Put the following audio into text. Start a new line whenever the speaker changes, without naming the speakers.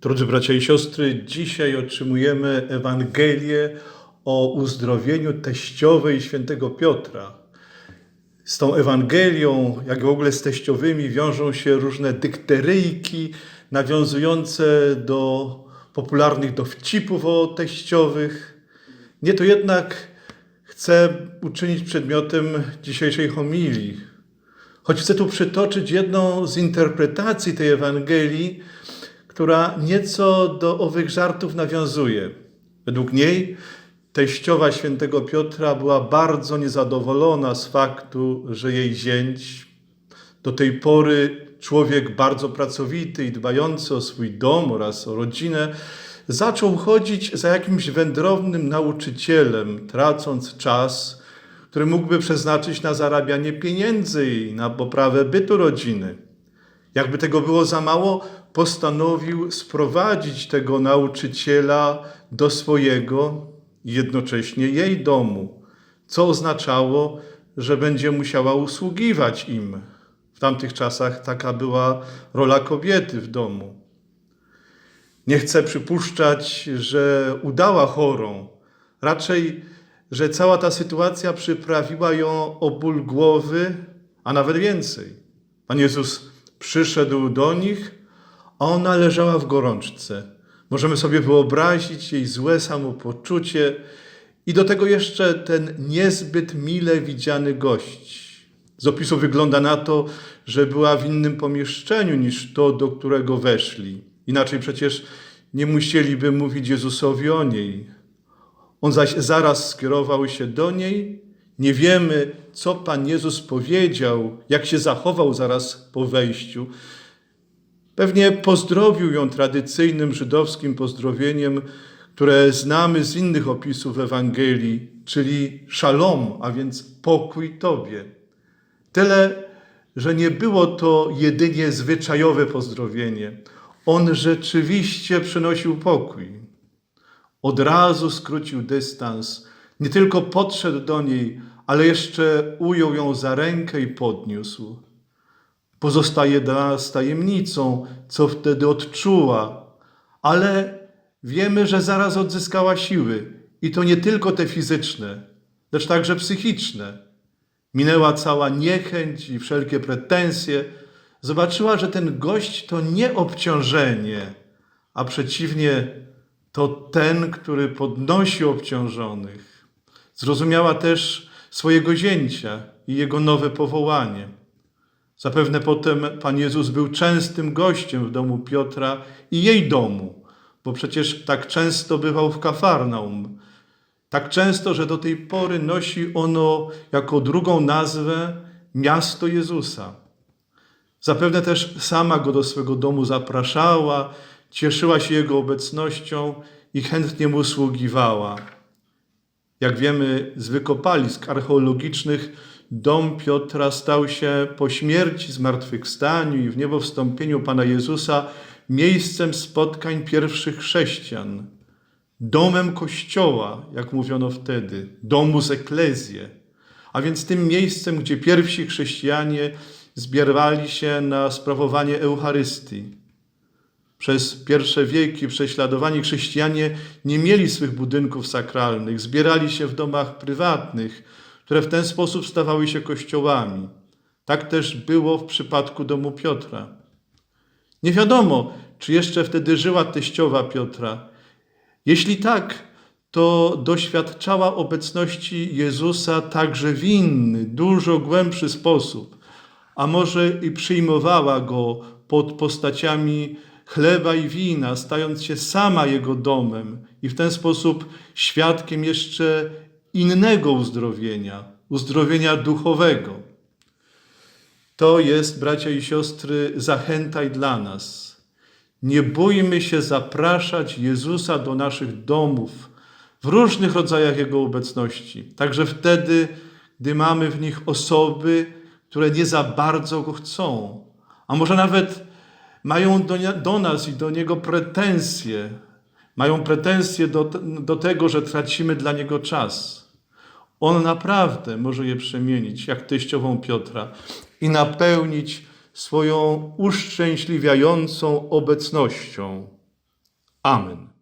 Drodzy bracia i siostry, dzisiaj otrzymujemy Ewangelię o uzdrowieniu teściowej świętego Piotra. Z tą Ewangelią, jak w ogóle z teściowymi, wiążą się różne dykteryjki nawiązujące do popularnych dowcipów o teściowych. Nie to jednak chcę uczynić przedmiotem dzisiejszej homilii. Choć chcę tu przytoczyć jedną z interpretacji tej Ewangelii, która nieco do owych żartów nawiązuje. Według niej teściowa świętego Piotra była bardzo niezadowolona z faktu, że jej zięć, do tej pory człowiek bardzo pracowity i dbający o swój dom oraz o rodzinę, zaczął chodzić za jakimś wędrownym nauczycielem, tracąc czas, który mógłby przeznaczyć na zarabianie pieniędzy i na poprawę bytu rodziny. Jakby tego było za mało, postanowił sprowadzić tego nauczyciela do swojego jednocześnie jej domu, co oznaczało, że będzie musiała usługiwać im. W tamtych czasach taka była rola kobiety w domu. Nie chcę przypuszczać, że udała chorą, raczej, że cała ta sytuacja przyprawiła ją o ból głowy, a nawet więcej. Pan Jezus przyszedł do nich, ona leżała w gorączce. Możemy sobie wyobrazić jej złe samopoczucie i do tego jeszcze ten niezbyt mile widziany gość. Z opisu wygląda na to, że była w innym pomieszczeniu niż to, do którego weszli. Inaczej przecież nie musieliby mówić Jezusowi o niej. On zaś zaraz skierował się do niej. Nie wiemy, co Pan Jezus powiedział, jak się zachował zaraz po wejściu. Pewnie pozdrowił ją tradycyjnym żydowskim pozdrowieniem, które znamy z innych opisów Ewangelii, czyli szalom, a więc pokój Tobie. Tyle, że nie było to jedynie zwyczajowe pozdrowienie. On rzeczywiście przynosił pokój. Od razu skrócił dystans. Nie tylko podszedł do niej, ale jeszcze ujął ją za rękę i podniósł. Pozostaje dla nas tajemnicą, co wtedy odczuła, ale wiemy, że zaraz odzyskała siły i to nie tylko te fizyczne, lecz także psychiczne. Minęła cała niechęć i wszelkie pretensje. Zobaczyła, że ten gość to nie obciążenie, a przeciwnie, to ten, który podnosi obciążonych. Zrozumiała też swojego zięcia i jego nowe powołanie. Zapewne potem Pan Jezus był częstym gościem w domu Piotra i jej domu, bo przecież tak często bywał w Kafarnaum. Tak często, że do tej pory nosi ono jako drugą nazwę miasto Jezusa. Zapewne też sama go do swego domu zapraszała, cieszyła się jego obecnością i chętnie mu sługiwała. Jak wiemy z wykopalisk archeologicznych, dom Piotra stał się po śmierci, zmartwychwstaniu i w niebo wstąpieniu Pana Jezusa miejscem spotkań pierwszych chrześcijan, domem Kościoła, jak mówiono wtedy, domu z eklezję, a więc tym miejscem, gdzie pierwsi chrześcijanie zbierali się na sprawowanie Eucharystii. Przez pierwsze wieki prześladowani chrześcijanie nie mieli swych budynków sakralnych, zbierali się w domach prywatnych, które w ten sposób stawały się kościołami. Tak też było w przypadku domu Piotra. Nie wiadomo, czy jeszcze wtedy żyła teściowa Piotra. Jeśli tak, to doświadczała obecności Jezusa także w inny, dużo głębszy sposób, a może i przyjmowała go pod postaciami chleba i wina, stając się sama jego domem i w ten sposób świadkiem jeszcze innego uzdrowienia, uzdrowienia duchowego. To jest, bracia i siostry, zachęta i dla nas. Nie bójmy się zapraszać Jezusa do naszych domów w różnych rodzajach Jego obecności. Także wtedy, gdy mamy w nich osoby, które nie za bardzo Go chcą, a może nawet mają do, do nas i do Niego pretensje, mają pretensje do, do tego, że tracimy dla Niego czas. On naprawdę może je przemienić, jak teściową Piotra, i napełnić swoją uszczęśliwiającą obecnością. Amen.